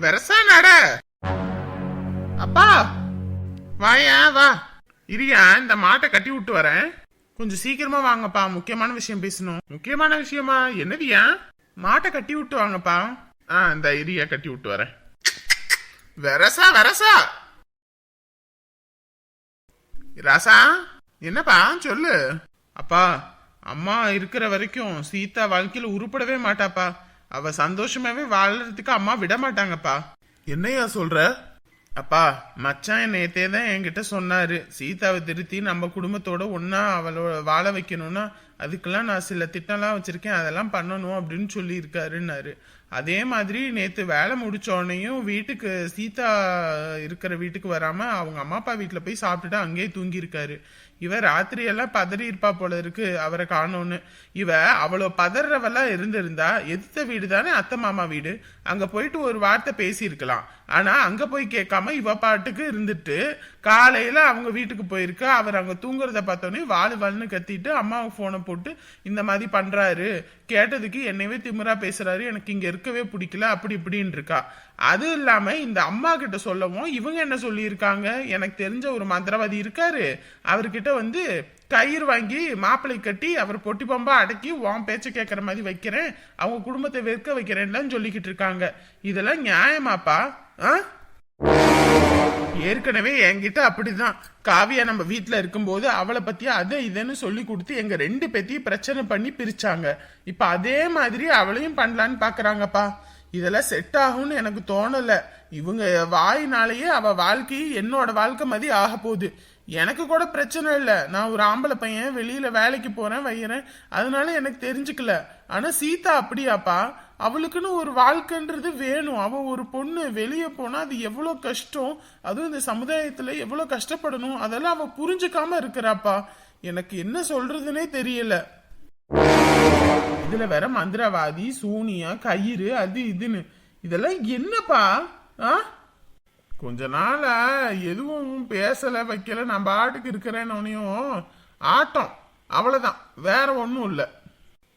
வெரசா நட. அப்பா வாயா வா. இரியா இந்த மாட்டை கட்டி விட்டு வரேன். கொஞ்சம் சீக்கிரமா வாங்கப்பா. முக்கியமான விஷயம் பேசணும். முக்கியமான விஷயமா? என்னதியா? மாட்டை கட்டி விட்டு வாங்கப்பா. ஆ இந்த இரியா கட்டி விட்டு வரேன். வெரசா வெரசா. ராசா என்னப்பா? சொல்லு. அப்பா அம்மா இருக்கிற வரைக்கும் சீதா வாழ்க்கையில உருப்படவே மாட்டாப்பா. அவ சந்தோஷமாவே வாழறதுக்கு அம்மா விட மாட்டாங்கப்பா என்னையா சொல்ற? அப்பா மச்சான் நேத்தே தான் என்கிட்ட சொன்னாரு. சீதாவை திருத்தி நம்ம குடும்பத்தோட ஒன்னா அவளோட வாழ வைக்கணும்னா அதுக்கெல்லாம் நான் சில திட்டம்லாம் வச்சிருக்கேன். அதெல்லாம் பண்ணணும் அப்படின்னு சொல்லி இருக்காருன்னாரு அதே மாதிரி நேத்து வேலை முடிச்ச உடனேயும் வீட்டுக்கு சீதா இருக்கிற வீட்டுக்கு வராம அவங்க அம்மா அப்பா வீட்டுல போய் சாப்பிட்டுட்டு அங்கேயே தூங்கி இருக்காரு இவ ராத்திரியெல்லாம் பதறி இருப்பா போல இருக்கு அவரை காணோன்னு. இவ அவ்வளோ பதறவெல்லாம் இருந்திருந்தா எதிர்த்த வீடு தானே அத்தை மாமா வீடு? அங்க போயிட்டு ஒரு வார்த்தை பேசியிருக்கலாம். ஆனா அங்க போய் கேட்காம இவ பாட்டுக்கு இருந்துட்டு காலையில அவங்க வீட்டுக்கு போயிருக்கா. அவர் அங்க தூங்குறத பார்த்தோன்னே வாழு வாழுன்னு கத்திட்டு அம்மாவுக்கு போனை போட்டு இந்த மாதிரி பண்றாரு. கேட்டதுக்கு என்னையவே திமுறா பேசுறாரு. எனக்கு இங்க இருக்கவே பிடிக்கல. அப்படி இப்படின்னு இருக்கா. அது இல்லாமல் இந்த அம்மா கிட்ட சொல்லவும் இவங்க என்ன சொல்லியிருக்காங்க? எனக்கு தெரிஞ்ச ஒரு மந்திரவாதி இருக்காரு. அவர்கிட்ட வந்து கயிறு வாங்கி மாப்பிள்ளை கட்டி அவர் பொட்டி பம்பா அடக்கி உன் பேச்சை கேட்குற மாதிரி வைக்கிறேன். அவங்க குடும்பத்தை வெறுக்க வைக்கிறேன்லாம் சொல்லிக்கிட்டு இருக்காங்க. இதெல்லாம் நியாயமாப்பா? ஆ? ஏற்கனவே என்கிட்ட அப்படிதான். காவியா நம்ம வீட்டில் இருக்கும்போது அவளை பத்தி அதை இதுன்னு சொல்லி கொடுத்து எங்க ரெண்டு பேத்தையும் பிரச்சனை பண்ணி பிரிச்சாங்க. இப்ப அதே மாதிரி அவளையும் பண்ணலான்னு பாக்குறாங்கப்பா. இதெல்லாம் செட் ஆகும்னு எனக்கு தோணல. இவங்க வாயினாலேயே அவ வாழ்க்கை என்னோட வாழ்க்கை மாதிரி ஆக போகுது. எனக்கு கூட பிரச்சனை இல்லை. நான் ஒரு ஆம்பளை பையன் வெளியில வேலைக்கு போறேன் வையறேன். அதனால எனக்கு தெரிஞ்சுக்கல. ஆனா சீதா அப்படியாப்பா? அவளுக்குன்னு ஒரு வாழ்க்கைன்றது வேணும். அவ ஒரு பொண்ணு வெளியே போனா அது எவ்வளோ கஷ்டம்? அதுவும் இந்த சமுதாயத்துல எவ்வளோ கஷ்டப்படணும்? அதெல்லாம் அவ புரிஞ்சுக்காம இருக்கிறாப்பா. எனக்கு என்ன சொல்றதுனே தெரியல. இதுல வேற மந்திரவாதி சூனியா கயிறு அது இதுன்னு. இதெல்லாம் என்னப்பா? ஆ? கொஞ்ச நாளா எதுவும் பேசல வைக்கல நான் பாட்டுக்கு இருக்கிறேன்னு ஆட்டம். அவ்வளவுதான். வேற ஒன்றும் இல்லை.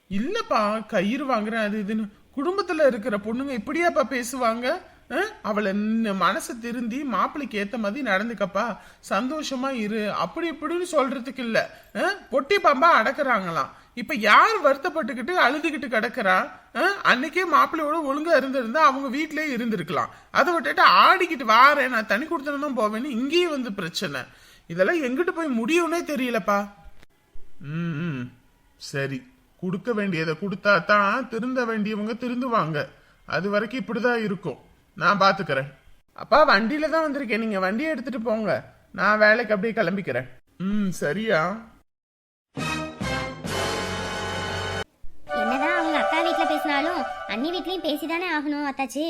இல்லப்பா கயிறு வாங்குறேன் அது இதுன்னு. குடும்பத்துல இருக்கிற பொண்ணுங்க இப்படியாப்பா பேசுவாங்க? அவளை மனசு திருந்தி மாப்பிள்ளைக்கு ஏத்த மாதிரி நடந்துக்கப்பா. சந்தோஷமா இரு. அப்படி இப்படின்னு சொல்றதுக்கு இல்ல. பொட்டி பாம்பா அடக்குறாங்களாம். இப்ப யார் வருத்தப்பட்டுக்கிட்டு அழுதுகிட்டு கிடக்குறா? அன்னைக்கே மாப்பிள்ளையோட ஒழுங்கா இருந்திருந்தா அவங்க வீட்டிலேயே இருந்திருக்கலாம். அதை விட்டுட்டு ஆடிக்கிட்டு வாரேன் நான் தனி கொடுத்துட்டு தான் போவேன்னு இங்கேயும் வந்து பிரச்சனை. இதெல்லாம் எங்கிட்டு போய் முடியும்னே தெரியலப்பா. ம் ம். சரி கொடுக்க வேண்டியதை கொடுத்தா தான் திருந்த வேண்டியவங்க திருந்துவாங்க. அது வரைக்கும் இப்படிதான் இருக்கும். நான் பாத்துக்கிறேன். அப்பா வண்டியில தான் வந்திருக்கேன். நீங்க வண்டியை எடுத்துட்டு போங்க. நான் வேலைக்கு அப்படியே கிளம்பிக்கிறேன். ம் சரியா? அண்ணி வீட்லயும் பேசிதானே ஆகணும் அத்தாச்சி?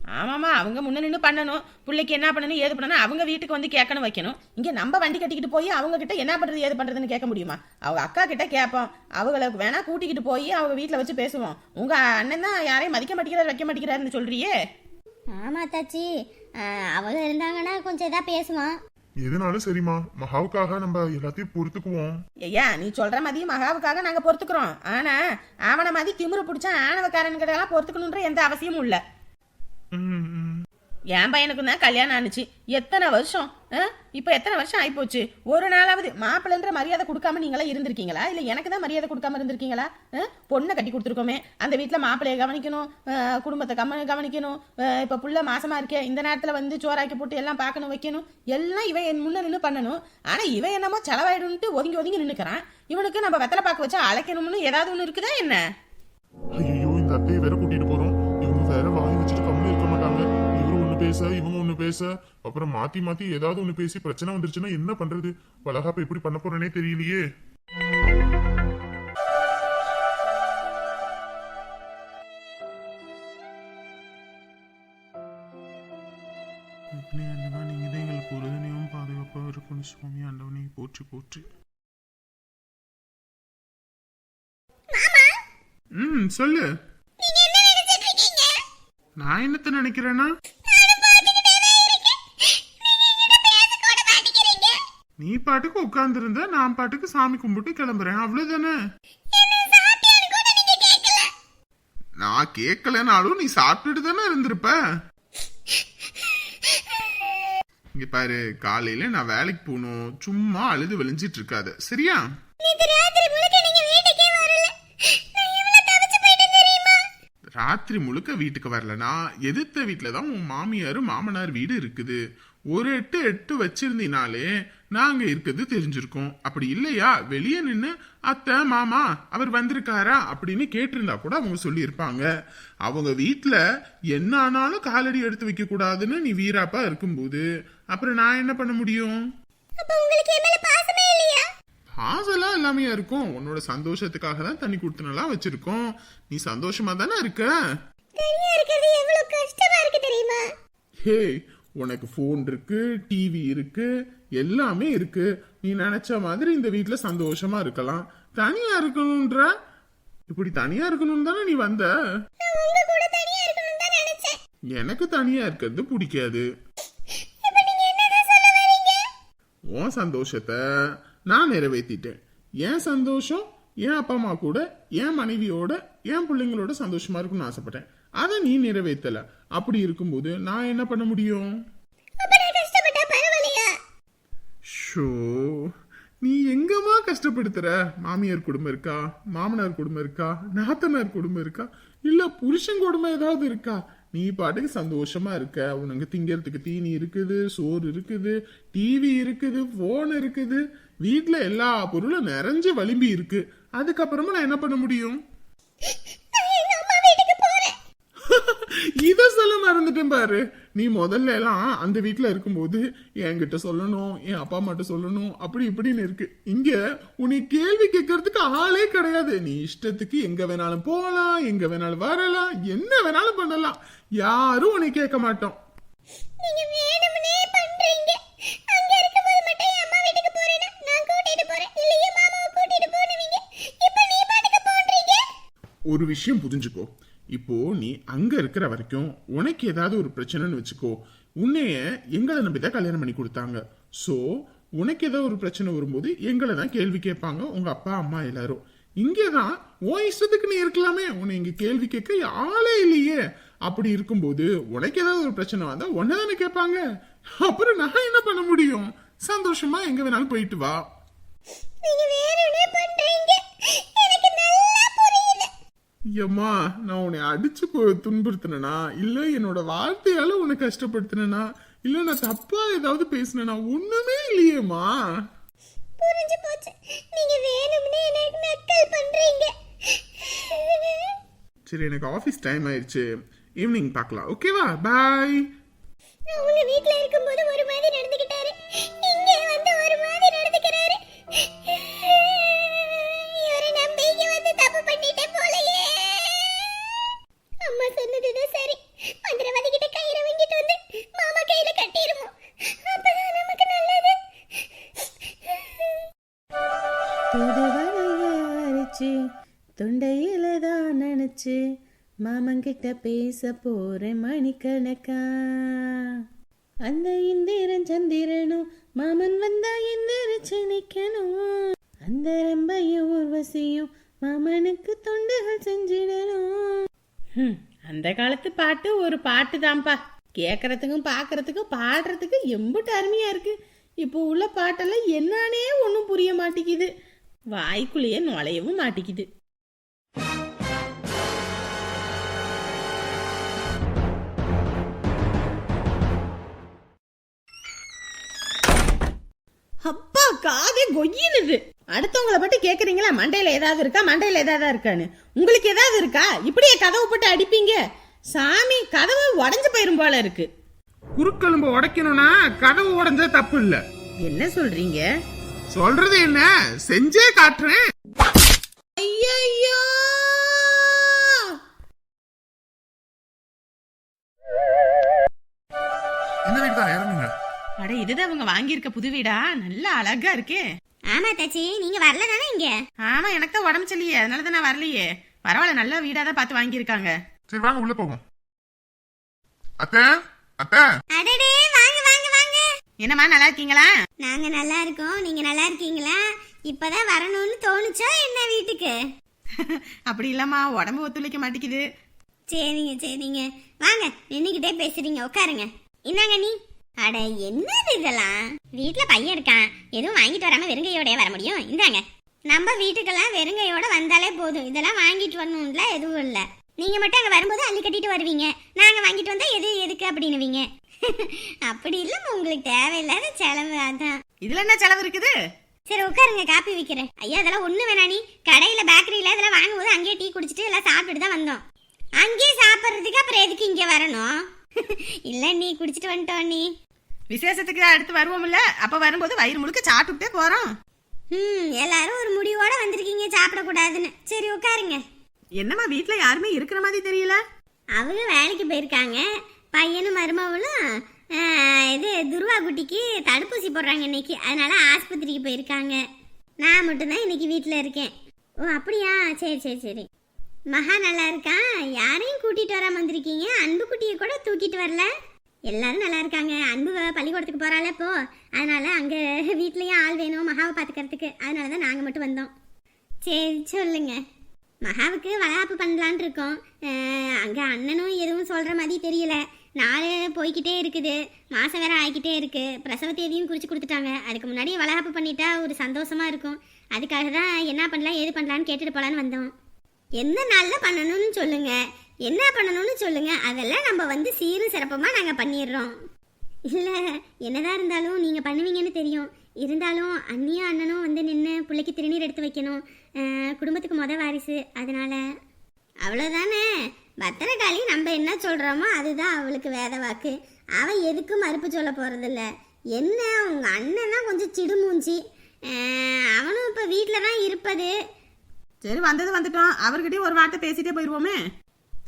ஆமாமா அவங்க முன்ன நின்று பண்ணணும். பிள்ளைக்கு என்ன பண்ணணும் ஏது பண்ணணும் அவங்க வீட்டுக்கு வந்து கேட்கணும் வைக்கணும். இங்க நம்ம வண்டி கட்டிக்கிட்டு போய் அவங்க கிட்ட என்ன பண்றது ஏது பண்றதுன்னு கேட்க முடியுமா? அவங்க அக்கா கிட்ட கேட்போம். அவங்களுக்கு வேணா கூட்டிக்கிட்டு போய் அவங்க வீட்ல வச்சு பேசுவோம். உங்க அண்ணன் தான் யாரையும் மதிக்க மாட்டேங்கிறாரு வைக்க மாட்டேங்கிறாருன்னு சொல்றியே? ஆமா ஆஹ், அவங்க இருந்தாங்கன்னா கொஞ்சம் இதா பேசுவான். எதுனாலும் சரிம்மா. மகாவுக்காக நம்ம எல்லாத்தையும் பொறுத்துக்குவோம். ஐயா நீ சொல்ற மாதிரி மகாவுக்காக நாங்க பொறுத்துக்கிறோம். ஆனா அவனை மாதிரி திமிரு பிடிச்ச ஆணவக்காரன்கிட்ட எல்லாம் பொறுத்துக்கணுன்ற எந்த அவசியமும் இல்ல. ம், ம். என் பையனுக்கும் தான் கல்யாணம் ஆனுச்சு. எத்தனை வருஷம்? இப்போ எத்தனை வருஷம் ஆயிப்போச்சு? ஒரு நாளாவது மாப்பிள்ளைன்ற மரியாதை கொடுக்காம நீங்களா இருந்திருக்கீங்களா? இல்லை எனக்கு தான் மரியாதை கொடுக்காம இருந்திருக்கீங்களா? பொண்ணை கட்டி கொடுத்துருக்கோமே. அந்த வீட்டில் மாப்பிள்ளையை கவனிக்கணும். குடும்பத்தை கம்ம கவனிக்கணும். இப்போ புள்ள மாசமா இருக்கே. இந்த நேரத்தில் வந்து சோறாக்கி போட்டு எல்லாம் பார்க்கணும் வைக்கணும். எல்லாம் இவன் என் முன்ன நின்று பண்ணணும். ஆனால் இவன் என்னமோ செலவாயிடுன்ட்டு ஒதுங்கி ஒதுங்கி நின்னுக்கிறான். இவனுக்கு நம்ம வெத்தலை பார்க்க வச்சு அழைக்கணும்னு ஏதாவது ஒன்று இருக்குதா என்ன? ஐயோ இந்த அத்தையை வேற கூட்டிட்டு போறோம். இவங்க வேற வாங்கி வச்சுட்டு கம்முனு இருக்க மாட்டாங்க. பேச இவங்க ஒண்ணு பேச அப்புறம் மாத்தி மாத்தி ஏதாவது ஒண்ணு பேசி பிரச்சனை வந்துருச்சுன்னா என்ன பண்றது? வளகாப்ப எப்படி பண்ண போறேனே தெரியலையே. நீங்க தான் எங்களுக்கு உறுதுணையும் பாதுகாப்பாக சுவாமி ஆண்டவனை போற்றி போற்றி. ம் சொல்லு. நான் என்னத்த நினைக்கிறேன்னா? நீ பாட்டுக்கு உட்கார்ந்துருந்த நான் பாட்டுக்கு சாமி கும்பிட்டு கிளம்புறேன். அவ்வளவுதானே? நான் கேட்கலனாலும் நீ சாப்பிட்டுட்டு தானே இருந்திருப்ப. இங்க பாரு காலையில நான் வேலைக்கு போகணும். சும்மா அழுது விழிஞ்சிட்டு இருக்காத. சரியா? ராத்திரி முழுக்க வீட்டுக்கு வரலனா? எதிர்த்த வீட்டில் தான் உன் மாமியார் மாமனார் வீடு இருக்குது. ஒரு எட்டு எட்டு வச்சிருந்தீனாலே நாங்க இருக்கிறது தெரிஞ்சிருக்கோம். அப்படி இல்லையா? வெளியே நின்று அத்தை மாமா அவர் வந்திருக்காரா? அப்படின்னு கேட்டிருந்தா கூட அவங்க சொல்லியிருப்பாங்க. அவங்க வீட்டில் என்ன ஆனாலும் காலடி எடுத்து வைக்க கூடாதுன்னு நீ வீராப்பா இருக்கும்போது அப்புறம் நான் என்ன பண்ண முடியும்? பாசெல்லாம் எல்லாமே இருக்கும். உன்னோட சந்தோஷத்துக்காக தான் தண்ணி கொடுத்துனெல்லாம் வச்சிருக்கோம். நீ சந்தோஷமா தானே இருக்க? ஹே உனக்கு ஃபோன் இருக்கு டிவி இருக்கு எல்லாமே இருக்கு. நீ நினைச்ச மாதிரி இந்த வீட்ல சந்தோஷமா இருக்கலாம். தனியா இருக்கணும்ன்ற இப்படி தனியா இருக்கணும் தானே நீ வந்த? இருக்கணும்னு எனக்கு தனியா இருக்கிறது பிடிக்காது. உன் சந்தோஷத்தை நான் நிறைவேற்றிட்டேன் என் சந்தோஷம் என் அப்பா அம்மா கூட என் மனைவியோட என் பிள்ளைங்களோட சந்தோஷமா இருக்கும்னு ஆசைப்பட்டேன். அதை நீ நிறைவேற்றல அப்படி இருக்கும்போது நான் என்ன பண்ண முடியும் அப்ப நான் கஷ்டப்பட்டா பரவாயில்லையா ஷோ நீ எங்கம்மா கஷ்டப்படுத்துற? மாமியார் குடும்பம் இருக்கா? மாமனார் குடும்பம் இருக்கா? நாத்தனார் குடும்பம் இருக்கா? இல்லை புருஷன் குடும்பம் ஏதாவது இருக்கா? நீ பாட்டுக்கு சந்தோஷமா இருக்க. உனக்கு திங்கிறதுக்கு தீனி இருக்குது சோறு இருக்குது டிவி இருக்குது ஃபோன் இருக்குது. வீட்டில் எல்லா பொருளும் நிறைஞ்சு வலிம்பி இருக்கு. அதுக்கப்புறமா நான் என்ன பண்ண முடியும் நான் எங்க அம்மா வீட்டுக்கு போறேன் இத சொல்ல மறந்துட்டேன் பாரு. நீ முதல்ல எல்லாம் அந்த வீட்ல இருக்கும்போது என்கிட்ட சொல்லணும் என் அப்பா அம்மாட்ட சொல்லணும் அப்படி இப்படின்னு இருக்கு. இங்க உன்னை கேள்வி கேட்கறதுக்கு ஆளே கிடையாது. நீ இஷ்டத்துக்கு எங்க வேணாலும் போகலாம் எங்க வேணாலும் வரலாம் என்ன வேணாலும் பண்ணலாம். யாரும் உன்னை கேட்க மாட்டோம். ஒரு விஷயம் புரிஞ்சுக்கோ. இப்போ நீ அங்க இருக்கிற வரைக்கும் உனக்கு ஏதாவது ஒரு பிரச்சனைன்னு வச்சுக்கோ. உன்னைய எங்களை நம்பி தான் கல்யாணம் பண்ணி கொடுத்தாங்க. ஸோ உனக்கு ஏதாவது ஒரு பிரச்சனை வரும்போது எங்களை தான் கேள்வி கேட்பாங்க உங்க அப்பா அம்மா எல்லாரும். இங்கே தான் உன் இஷ்டத்துக்கு நீ இருக்கலாமே. உன்னை இங்கே கேள்வி கேட்க ஆளே இல்லையே. அப்படி இருக்கும்போது உனக்கு ஏதாவது ஒரு பிரச்சனை வந்தால் உன்னை தானே கேட்பாங்க. அப்புறம் நான் என்ன பண்ண முடியும்? சந்தோஷமா எங்க வேணாலும் போயிட்டு வா நீங்க வேணும்னே பண்றீங்க எனக்கு நல்லா புரியுது ஏம்மா நான் உன்னை அடிச்சு துன்புறுத்தினனா? இல்ல என்னோட வார்த்தையால உன்னை கஷ்டப்படுத்தினா இல்ல நான் தப்பா ஏதாவது பேசினேனா? ஒண்ணுமே இல்லையேம்மா. புரிஞ்சு போச்சு. நீங்க வேணும்னே எனக்கு நக்கல் பண்றீங்க. சரி எனக்கு ஆஃபீஸ் டைம் ஆயிடுச்சு. ஈவினிங் பார்க்கலாம். ஓகேவா பாய் நான் உங்க வீட்ல இருக்கும்போது ஒரு மாதிரி நடந்துக்கிட்டாரு தொடுவளைய தொண்டையில தான் நினைச்சு மாமங்கிட்ட பேச போறேன் மணிக்கணக்கா. அந்த இந்திரன் சந்திரனும் மாமன் வந்தா எந்திரிச்சு நிக்கணும். அந்த ரம்பையும் ஊர்வசியும் மாமனுக்கு தொண்டுகள் செஞ்சிடணும். அந்த காலத்து பாட்டு ஒரு பாட்டு தான்ப்பா. கேட்கறதுக்கும் பார்க்கறதுக்கும் பாடுறதுக்கு எம்புட்டு அருமையா இருக்கு. இப்போ உள்ள பாட்டெல்லாம் என்னானே ஒன்றும் புரிய மாட்டேங்குது. வாய்க்குள்ளேயே நுழையவும் மாட்டேங்குது அப்பா காதே கொய்யினுது. அடுத்தவங்கள பத்தி கேக்குறீங்களா? மண்டையில ஏதாவது இருக்கா? மண்டையில ஏதாவது இருக்கான்னு. உங்களுக்கு ஏதாவது இருக்கா? இப்படியே கதவு போட்டு அடிப்பீங்க. சாமி கதவு உடஞ்சு போயிரும் போல இருக்கு. குறுக்கெலும்பு உடைக்கணும்னா கதவு உடைஞ்சா தப்பு இல்ல. என்ன சொல்றீங்க? சொல்றது என்ன? செஞ்சே காட்டுறேன். ஐயோ இந்த வீடு தான் இறங்குங்க அட இதுதான் அவங்க வாங்கியிருக்க புது வீடா? நல்ல அழகா இருக்கே. ஆமா தச்சி. நீங்க வரல தானே இங்க? ஆமா எனக்கு தான் உடம்பு சரியில்லையே. அதனால தான் நான் வரலையே. பரவாயில்ல நல்ல வீடா தான் பார்த்து வாங்கியிருக்காங்க. சரி வாங்க உள்ள போவோம். அத்தை அத்தை. அடடே வாங்க வாங்க வாங்க என்னம்மா நல்லா இருக்கீங்களா? நாங்க நல்லா இருக்கோம். நீங்க நல்லா இருக்கீங்களா? இப்பதான் வரணும்னு தோணுச்சா என்ன வீட்டுக்கு? அப்படி இல்லம்மா உடம்பு ஒத்துழைக்க மாட்டேங்குது. சரிங்க சரிங்க. வாங்க நின்னுக்கிட்டே பேசுறீங்க. உட்காருங்க. இந்தாங்க நீ. அட என்னது இதெல்லாம்? வீட்ல பையன் இருக்கான். எதுவும் வாங்கிட்டு வராம வெறுங்கையோடய வர முடியும்? இந்தாங்க. நம்ம வீட்டுக்கெல்லாம் வெறுங்கையோட வந்தாலே போதும். இதெல்லாம் வாங்கிட்டு வரணும்ல எதுவும் இல்ல. நீங்க மட்டும் அங்க வரும்போது அள்ளி கட்டிட்டு வருவீங்க. நாங்க வாங்கிட்டு வந்தா எது எதுக்கு அப்படின்னுவீங்க. அப்படி இல்லம்மா உங்களுக்கு தேவையில்லாத செலவு அதான். இதுல என்ன செலவு இருக்குது? சரி உட்காருங்க காப்பி விற்கிறேன் ஐயா அதெல்லாம் ஒண்ணு வேணா நீ. கடையில பேக்கரியில இதெல்லாம் வாங்கும்போது அங்கேயே டீ குடிச்சிட்டு எல்லாம் சாப்பிட்டுட்டு தான் வந்தோம். அங்கேயே சாப்பிட்றதுக்கு அப்புறம் எதுக்கு இங்க வரணும்? இல்ல நீ குடிச்சிட்டு வந்துட்டோம் நீ. விசேஷத்துக்கு அடுத்து வருவோம்ல? அப்ப வரும்போது வயிறு முழுக்க சாப்பிட்டுட்டே போறோம். ம் எல்லாரும் ஒரு முடிவோட வந்திருக்கீங்க சாப்பிடக்கூடாதுன்னு. சரி உட்காருங்க. என்னம்மா வீட்ல யாருமே இருக்கிற மாதிரி தெரியல? அவங்க வேலைக்கு போயிருக்காங்க. பையனும் மருமகளும் இது துருவா குட்டிக்கு தடுப்பூசி போடுறாங்க இன்னைக்கு. அதனால ஆஸ்பத்திரிக்கு போயிருக்காங்க. நான் மட்டும்தான் இன்னைக்கு வீட்டில் இருக்கேன். ஓ அப்படியா? சரி சரி சரி. மகா நல்லா இருக்கான் யாரையும் கூட்டிகிட்டு வராமல் வந்திருக்கீங்க? அன்பு குட்டியை கூட தூக்கிட்டு வரல. எல்லாரும் நல்லா இருக்காங்க. அன்பு பள்ளிக்கூடத்துக்கு போறாளே இப்போ. அதனால அங்கே வீட்லேயும் ஆள் வேணும் மகாவை பார்த்துக்கிறதுக்கு அதனால தான் நாங்கள் மட்டும் வந்தோம். சரி சொல்லுங்க. மகாவுக்கு வளகாப்பு பண்ணலான் இருக்கோம். அங்கே அண்ணனும் எதுவும் சொல்கிற மாதிரி தெரியல. நாள் போய்கிட்டே இருக்குது. மாதம் வேற ஆகிக்கிட்டே இருக்குது பிரசவ தேதியும் குறித்து கொடுத்துட்டாங்க. அதுக்கு முன்னாடி வளகாப்பு பண்ணிட்டா ஒரு சந்தோஷமாக இருக்கும். அதுக்காக தான் என்ன பண்ணலாம் ஏது பண்ணலான்னு கேட்டுட்டு போகலான்னு வந்தோம். எந்த நாளில் பண்ணணும்னு சொல்லுங்கள் என்ன பண்ணணும்னு சொல்லுங்கள் அதெல்லாம் நம்ம வந்து சீரும் சிறப்பமாக நாங்கள் பண்ணிடுறோம். இல்லை என்னதான் இருந்தாலும் நீங்கள் பண்ணுவீங்கன்னு தெரியும். இருந்தாலும் அண்ணியும் அண்ணனும் வந்து நின்று பிள்ளைக்கு திருநீர் எடுத்து வைக்கணும். குடும்பத்துக்கு மொதல் வாரிசு. அதனால் அவ்வளோதானே பத்திரகாளி நம்ம என்ன சொல்கிறோமோ அதுதான் அவளுக்கு வேத வாக்கு. அவள் எதுக்கும் மறுப்பு சொல்ல போகிறதில்ல என்ன உங்கள் அண்ணன் தான் கொஞ்சம் சிடுமூஞ்சி. அவனும் இப்போ வீட்டில் தான் இருப்பது. சரி வந்தது வந்துட்டோம். அவர்கிட்டயும் ஒரு வார்த்தை பேசிட்டே போயிருவோமே.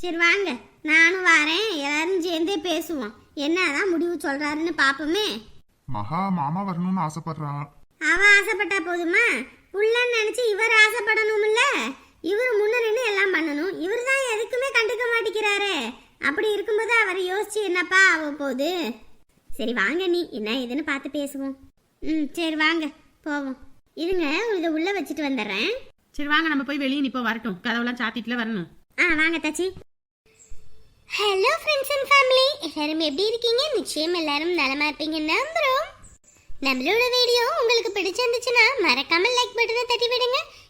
சரி வாங்க. நானும் வரேன். எல்லாரும் சேர்ந்தே பேசுவோம். என்னதான் முடிவு சொல்றாருன்னு பாப்போமே. மகா மாமா வரணும்னு ஆசைப்படுறான். அவ ஆசைப்பட்டா போதுமா? புள்ளன்னு நினைச்சு இவர் ஆசைப்படணும்ல? இவர் முன்ன எல்லாம் பண்ணணும். இவர் தான் எதுக்குமே கண்டுக்க மாட்டேங்கிறாரே. அப்படி இருக்கும்போது அவர் யோசிச்சு என்னப்பா ஆக போகுது? சரி வாங்க நீ. என்ன ஏதுன்னு பார்த்து பேசுவோம். ம் சரி வாங்க. போவோம். இருங்க இதை உள்ள வச்சுட்டு வந்துடுறேன். சரி வாங்க. நம்ம போய் வெளியே நிப்போம். வரட்டும். கதவெல்லாம் சாத்திட்டுல வரணும். ஆ வாங்க தச்சி. ஹலோ ஃப்ரெண்ட்ஸ் அண்ட் ஃபேமிலி எல்லாரும் எப்படி இருக்கீங்க? நிச்சயம் எல்லாரும் நலமா இருப்பீங்க நம்புறோம். நம்மளோட வீடியோ உங்களுக்கு பிடிச்சிருந்துச்சுன்னா மறக்காம லைக் பட்டனை தட்டி விடுங்க